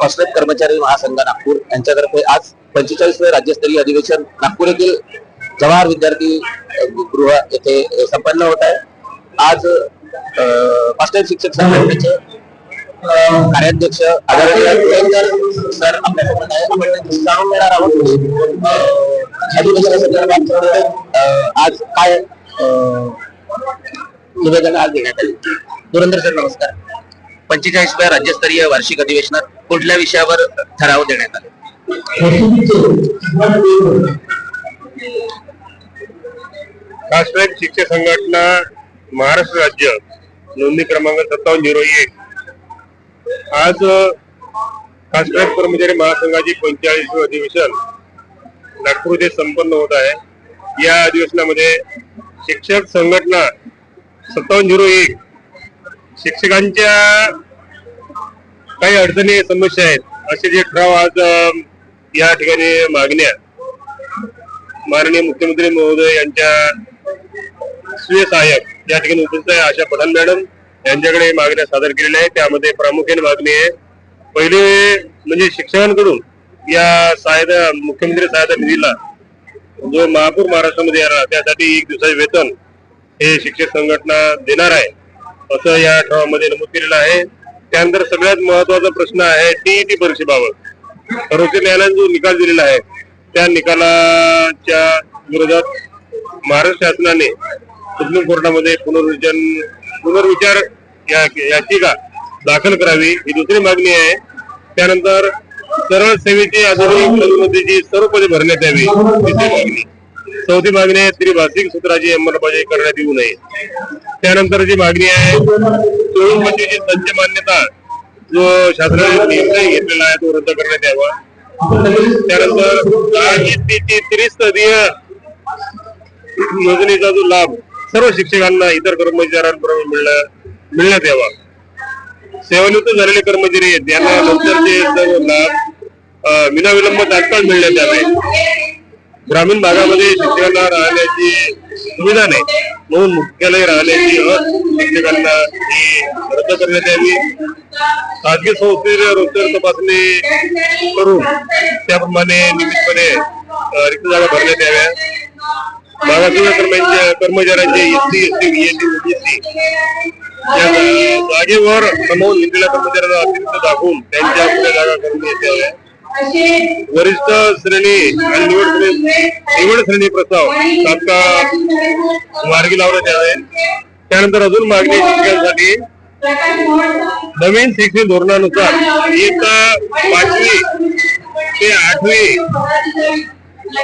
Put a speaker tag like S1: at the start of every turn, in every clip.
S1: कॉस्ट्रेट कर्मचारी महासंघ नागपूर यांच्यातर्फे आज पंचेचाळीसवे राज्यस्तरीय अधिवेशन नागपूर येथील जवाहर विद्यार्थी गृह येथे संपन्न होत आहे. आज कॉस्ट्रेट शिक्षक संघटनेचे कार्याध्यक्ष आदरणीय सर आपल्यासोबत आहे जाणून घेणार आहोत. आज काय निवेदन आज घेण्यात आले? धुरंधर सर नमस्कार. पंचेचाळीसव्या राज्यस्तरीय वार्षिक अधिवेशनात कुठल्या विषयावर ठराव देण्यात आले?
S2: कास्ट्रेट शिक्षक संघटना महाराष्ट्र राज्य नोंदणी क्रमांक सत्तावन्न झिरो एक. आज कास्ट्रेट कर्मचारी महासंघाची पंचेचाळीस अधिवेशन नागपूर येथे संपन्न होत आहे. या अधिवेशनामध्ये शिक्षक संघटना सत्तावन्न झिरो एक शिक्षकांच्या काही अडचणी समस्या आहेत असे जे ठराव आज या ठिकाणी मागण्या माननीय मुख्यमंत्री महोदय यांच्या स्वीय सहाय्यक या ठिकाणी उपस्थित आहे आशा पठाण मॅडम यांच्याकडे मागण्या सादर केलेल्या आहेत. त्यामध्ये प्रामुख्याने मागणी आहे. पहिले म्हणजे शिक्षकांकडून या सहायता मुख्यमंत्री सहायता निधीला जो महापूर महाराष्ट्रामध्ये येणार त्यासाठी एक दिवसाचे वेतन हे शिक्षक संघटना देणार आहे असं या ठरावामध्ये नमूद केलेलं आहे. त्यानंतर सगळ्यात महत्त्वाचा प्रश्न आहे टीईटी परीक्षेबाबत सर्वोच्च न्यायालयाने जो निकाल दिलेला आहे त्या निकालाच्या विरोधात महाराष्ट्र शासनाने सुप्रीम कोर्टामध्ये पुनर्विचार पुनर्विचार या- याचिका दाखल करावी ही दुसरी मागणी आहे. त्यानंतर सरळ सेवेची आधुनिक पदोन्नतीची सर्व पदे भरण्यात यावी तिसरी मागणी. चौथी मागणी आहे त्रिभाषिक सूत्राची अंमलबजावणी करण्यात येऊ नये. त्यानंतर जी मागणी आहे चोवीस पंचवीसची संच मान्यता जो शासनाने निर्णय घेतलेला आहे तो रद्द करण्यात यावा. त्यानंतर त्रिस्तरीय योजनेचा जो लाभ सर्व शिक्षकांना इतर कर्मचाऱ्यांबरोबर मिळण्या मिळण्यात यावा. सेवानिवृत्त झालेले कर्मचारी आहेत यांना नंतरचे सर्व लाभ विनाविलंब तात्काळ मिळण्यात यावे. ग्रामीण भागामध्ये शिक्षकांना राहण्याची सुविधा नाही. म्हणून मुख्यालय राहण्याची अट शिक्षकांना ही रद्द करण्यात यावी. खाजगी संस्थेने रोजगार तपासणी करून त्याप्रमाणे नियमितपणे रिक्त जागा भरण्यात याव्या. मागासवर्गीय कर्मचारी कर्मचाऱ्यांचे एसटी एसटी बीएससी ओबीसी या जागेवर कमावून घेतलेल्या कर्मचाऱ्यांना अतिरिक्त दाखवून त्यांच्या आपल्या जागा करण्यात याव्या वरिष्ठ श्रेणी आणि निवड निवड श्रेणी प्रस्ताव तात्काळ मार्गी लावण्यात यावे. त्यानंतर अजून मागणी शिक्षकांसाठी नवीन शिक्षण धोरणानुसार इयत्ता पाचवी ते आठवी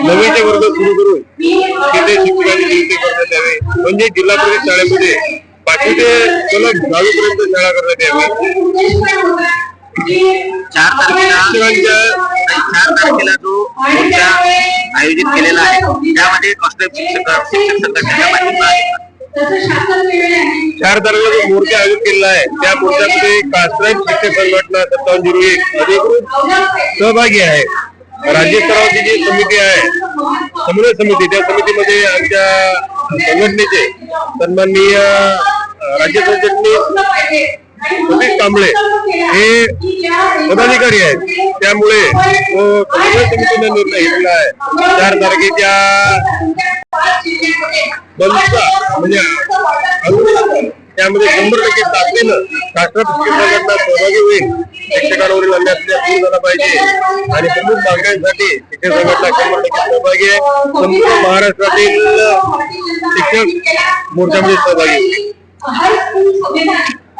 S2: नवीचे वर्ग सुरू करून तिथे शिक्षकांची नियुक्ती करण्यात यावी. म्हणजे जिल्हा परिषद शाळेमध्ये पाचवी ते सलग दहावी पर्यंत शाळा करण्यात यावी.
S1: चार तारखेला चार तारखेला जो मोर्चा आयोजित केलेला आहे त्यामध्ये कॉस्ट्रेट शिक्षक शिक्षक संघटनेचा पाठिंबा
S2: चार तारखेला जो मोर्चा आयोजित केलेला आहे त्या मोर्चामध्ये कास्ट्राईट शिक्षक संघटना सत्तावन्न झिरो एक अधिकृत सहभागी आहे. राज्य स्तरावरची जी समिती आहे समन्वय समिती त्या समितीमध्ये आमच्या संघटनेचे सन्माननीय राज्य सरचिटणीस सतीश कांबळे. हे पदाधिकारी आहेत. त्यामुळे तो समितीने निर्णय घेतला आहे. चार तारखेच्या बंदचा म्हणजे त्यामध्ये शंभर टक्के ताकदीनं शिक्षकांना सहभागी होईल. शिक्षकांवरील अन्याय दूर झाला पाहिजे. आणि प्रमुख मागण्यांसाठी शिक्षक संघटना शंभर टक्के सहभागी आहे. संपूर्ण महाराष्ट्रातील शिक्षक मोर्चामध्ये सहभागी.